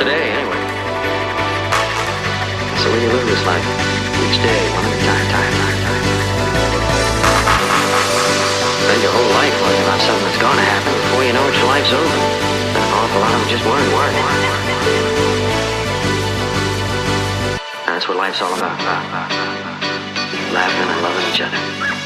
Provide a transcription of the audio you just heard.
today, anyway. So when you live this life, each day, one at a time, time, time, time. Spend your whole life worrying about something that's gonna happen before you know it, your life's over. An awful lot of them just worry, worry, worry. That's what life's all about. Laughing and loving each other.